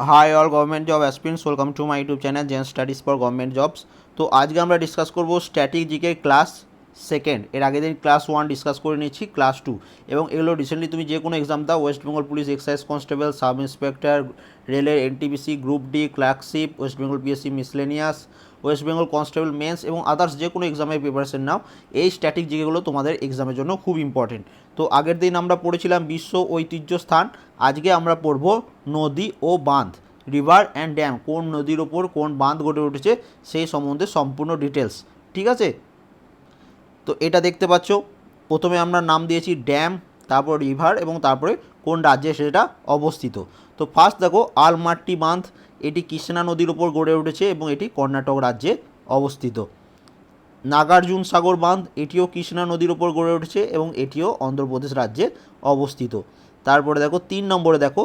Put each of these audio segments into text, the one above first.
Hi all government job aspirants welcome to my YouTube channel Zen Studies for government jobs তো আজকে আমরা discuss করব static class second. এর আগের দিন ক্লাস ওয়ান ডিসকাস করে নিচ্ছি ক্লাস টু। এবং এগুলো রিসেন্টলি তুমি যে কোনো এক্সাম দাও West Bengal police excise constable sub inspector রেলের NTPC group D clerkship West Bengal PSC miscellaneous West Bengal constable mains এবং আদার্স যে কোনো এক্সামের প্রিপারেশন নাও। এই স্ট্যাটিক জিকেগুলো তোমাদের এক্সামের জন্য খুব ইম্পর্টেন্ট তো আগের দিন আমরা পড়েছিলাম বিশ্ব ঐতিহ্য স্থান, আজকে আমরা পড়ব নদী ও বাঁধ রিভার অ্যান্ড ড্যাম কোন নদীর ওপর কোন বাঁধ গড়ে উঠেছে সেই সম্বন্ধে সম্পূর্ণ ডিটেলস ঠিক আছে? তো এটা দেখতে পাচ্ছ। প্রথমে আমরা নাম দিয়েছি ড্যাম, তারপর রিভার এবং তারপরে কোন রাজ্যে সেটা অবস্থিত। তো ফার্স্ট দেখো, আলমাট্টি বাঁধ এটি কৃষ্ণা নদীর ওপর গড়ে উঠেছে এবং এটি কর্ণাটক রাজ্যে অবস্থিত। নাগার্জুন সাগর বাঁধ এটিও কৃষ্ণা নদীর ওপর গড়ে উঠেছে এবং এটিও অন্ধ্রপ্রদেশ রাজ্যে অবস্থিত। তারপরে দেখো, তিন নম্বরে দেখো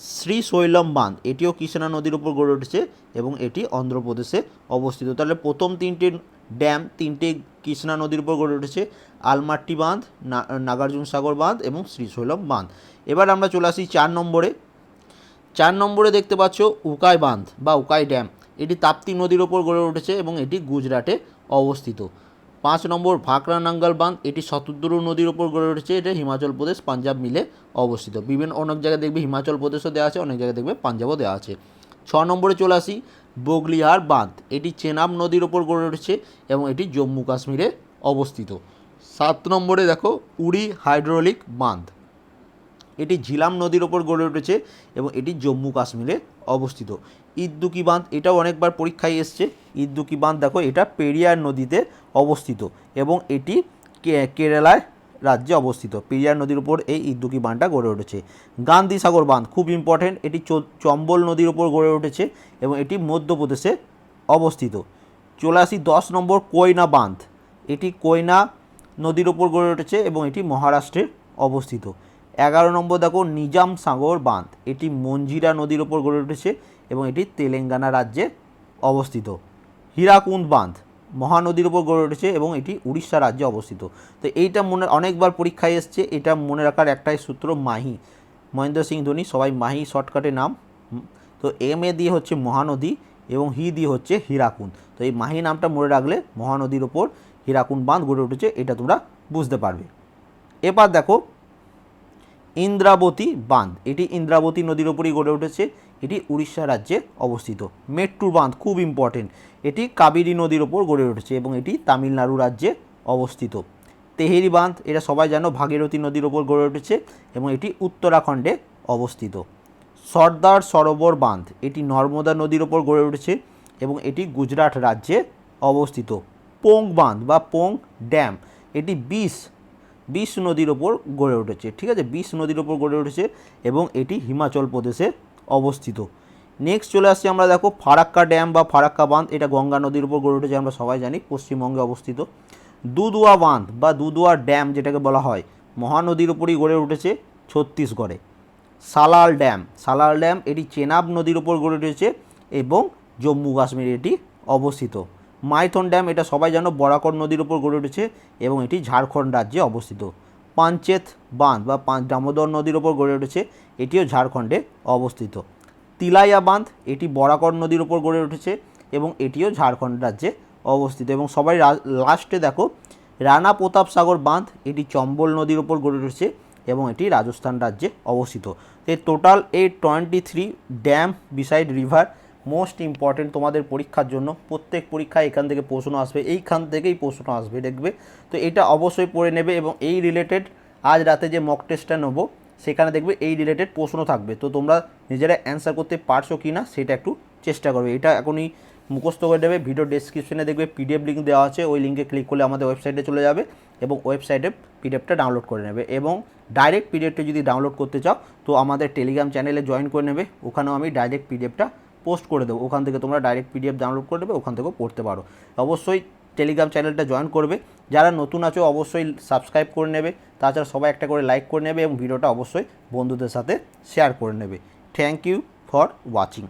শ্রী শৈলম বাঁধ, এটিও কৃষ্ণা নদীর উপর গড়ে উঠেছে এবং এটি অন্ধ্রপ্রদেশে অবস্থিত। তাহলে প্রথম তিনটে ড্যাম, তিনটে কৃষ্ণা নদীর উপর গড়ে উঠেছে, আলমাট্টি বাঁধ নাগার্জুন সাগর বাঁধ এবং শ্রীশৈলম বাঁধ। এবার আমরা চলে আসি চার নম্বরে। চার নম্বরে দেখতে পাচ্ছ উকাই বাঁধ বা উকাই ড্যাম। এটি তাপ্তি নদীর ওপর গড়ে উঠেছে এবং এটি গুজরাটে অবস্থিত। পাঁচ নম্বর ভাকরা নাঙ্গাল বাঁধ, এটি শতদ্রু নদীর ওপর গড়ে উঠেছে। এটা হিমাচল প্রদেশ, পাঞ্জাব মিলে অবস্থিত। বিভিন্ন, অনেক জায়গায় দেখবে হিমাচল প্রদেশও দেওয়া আছে, অনেক জায়গায় দেখবে পাঞ্জাবও দেওয়া আছে। ছ নম্বরে চলে আসি, বগলিহার বাঁধ। এটি চেনাব নদীর ওপর গড়ে উঠেছে এবং এটি জম্মু কাশ্মীরে অবস্থিত। সাত নম্বরে দেখো, উড়ি হাইড্রোলিক বাঁধ। এটি ঝিলাম নদীর ওপর গড়ে উঠেছে এবং এটি জম্মু কাশ্মীরে অবস্থিত। ইদ্দুকি বাঁধ এটাও অনেকবার পরীক্ষায় এসছে। ইদ্দুকি বাঁধ দেখো, এটা পেরিয়ার নদীতে অবস্থিত এবং এটি কেরালায় রাজ্যে অবস্থিত। পেরিয়ার নদীর উপর এই ইদ্দুকি বাঁধটা গড়ে উঠেছে। গান্ধী সাগর বাঁধ খুব ইম্পর্টেন্ট এটি চম্বল নদীর উপর গড়ে উঠেছে এবং এটি মধ্যপ্রদেশে অবস্থিত। চলে আসি দশ নম্বর কোয়না বাঁধ। এটি কোয়না নদীর উপর গড়ে উঠেছে এবং এটি মহারাষ্ট্রে অবস্থিত। এগারো নম্বর দেখো, নিজাম সাগর বাঁধ। এটি মঞ্জিরা নদীর ওপর গড়ে উঠেছে এবং এটি তেলেঙ্গানা রাজ্যে অবস্থিত। হীরাকুন্দ বাঁধ মহানদীর উপর গড়ে উঠেছে এবং এটি উড়িষ্যা রাজ্যে অবস্থিত। তো এইটা মনে, অনেকবার পরীক্ষায় এসছে, এটা মনে রাখার একটাই সূত্র মাহি। মহেন্দ্র সিং ধোনি, সবাই মাহি শর্টকাটে নাম। তো এম এ দিয়ে হচ্ছে মহানদী এবং হি দিয়ে হচ্ছে হীরাকুন্দ। তো এই মাহি নামটা মনে রাখলে মহানদীর ওপর হীরাকুন্দ বাঁধ গড়ে উঠেছে, এটা তোমরা বুঝতে পারবে। এবার দেখো ইন্দ্রাবতী বাঁধ। এটি ইন্দ্রাবতী নদীর ওপরই গড়ে উঠেছে। এটি উড়িষ্যা রাজ্যে অবস্থিত। মেট্টুর বাঁধ খুব ইম্পর্টেন্ট এটি কাবেরী নদীর ওপর গড়ে উঠেছে এবং এটি তামিলনাড়ু রাজ্যে অবস্থিত। তেহেরি বাঁধ, এটা সবাই জানো, ভাগীরথী নদীর ওপর গড়ে উঠেছে এবং এটি উত্তরাখণ্ডে অবস্থিত। সর্দার সরোবর বাঁধ, এটি নর্মদা নদীর ওপর গড়ে উঠেছে এবং এটি গুজরাট রাজ্যে অবস্থিত। পোং বাঁধ বা পোং ড্যাম, এটি বিশ বিশ নদীর ওপর গড়ে উঠেছে, ঠিক আছে? বিশ নদীর ওপর গড়ে উঠেছে এবং এটি হিমাচল প্রদেশে অবস্থিত। নেক্সট চলে আসছি আমরা, দেখো, ফারাক্কা ড্যাম বা ফারাক্কা বাঁধ, এটা গঙ্গা নদীর উপর গড়ে উঠেছে, আমরা সবাই জানি, পশ্চিমবঙ্গে অবস্থিত। দুদুয়া বাঁধ বা দুদুয়া ড্যাম যেটাকে বলা হয়, মহানদীর উপরই গড়ে উঠেছে ছত্তিশগড়ে। সালাল ড্যাম সালাল ড্যাম, এটি চেনাব নদীর উপর গড়ে উঠেছে এবং জম্মু কাশ্মীরে এটি অবস্থিত। মাইথন ড্যাম, এটা সবাই জানো, বরাকর নদীর উপর গড়ে উঠেছে এবং এটি ঝাড়খণ্ড রাজ্যে অবস্থিত। পাঞ্চেত বাঁধ বা দামোদর নদীর উপর গড়ে উঠেছে, এটিও ঝাড়খণ্ডে অবস্থিত। তিলাইয়া বাঁধ, এটি বরাকর নদীর উপর গড়ে উঠেছে এবং এটিও ঝাড়খণ্ড রাজ্যে অবস্থিত। এবং সবাই লাস্টে দেখো, রানা প্রতাপ সাগর বাঁধ, এটি চম্বল নদীর উপর গড়ে উঠেছে এবং এটি রাজস্থান রাজ্যে অবস্থিত। এই টোটাল এই twenty three dam beside river most important তোমাদের পরীক্ষার জন্য। প্রত্যেক পরীক্ষায় এখান থেকে প্রশ্ন আসবে, এইখান থেকেই প্রশ্ন আসবে, দেখবে। তো এটা অবশ্যই পড়ে নেবে এবং এই রিলেটেড আজ রাতে যে মক টেস্টটা নেব, সেখানে দেখবে এই রিলেটেড প্রশ্ন থাকবে। তো তোমরা নিজেরা অ্যান্সার করতে পারছ কি না সেটা একটু চেষ্টা করবে। এটা এখনই মুখস্থ করে দেবে। ভিডিও ডেসক্রিপশনে দেখবে পিডিএফ লিঙ্ক দেওয়া আছে। ওই লিঙ্কে ক্লিক করলে আমাদের ওয়েবসাইটে চলে যাবে এবং ওয়েবসাইটে পিডিএফটা ডাউনলোড করে নেবে এবং ডাইরেক্ট পিডিএফটা যদি ডাউনলোড করতে চাও, তো আমাদের টেলিগ্রাম চ্যানেলে জয়েন করে নেবে। ওখানেও আমি ডাইরেক্ট পিডিএফটা পোস্ট করে দেবো। ওখান থেকে তোমরা ডাইরেক্ট পিডিএফ ডাউনলোড করে দেবে ওখান থেকেও পড়তে পারো। অবশ্যই টেলিগ্রাম চ্যানেলটা জয়েন করবে। যারা নতুন আছো, অবশ্যই সাবস্ক্রাইব করে নেবে। তাছাড়া সবাই একটা করে লাইক করে নেবে এবং ভিডিওটা অবশ্যই বন্ধুদের সাথে শেয়ার করে নেবে। Thank you for watching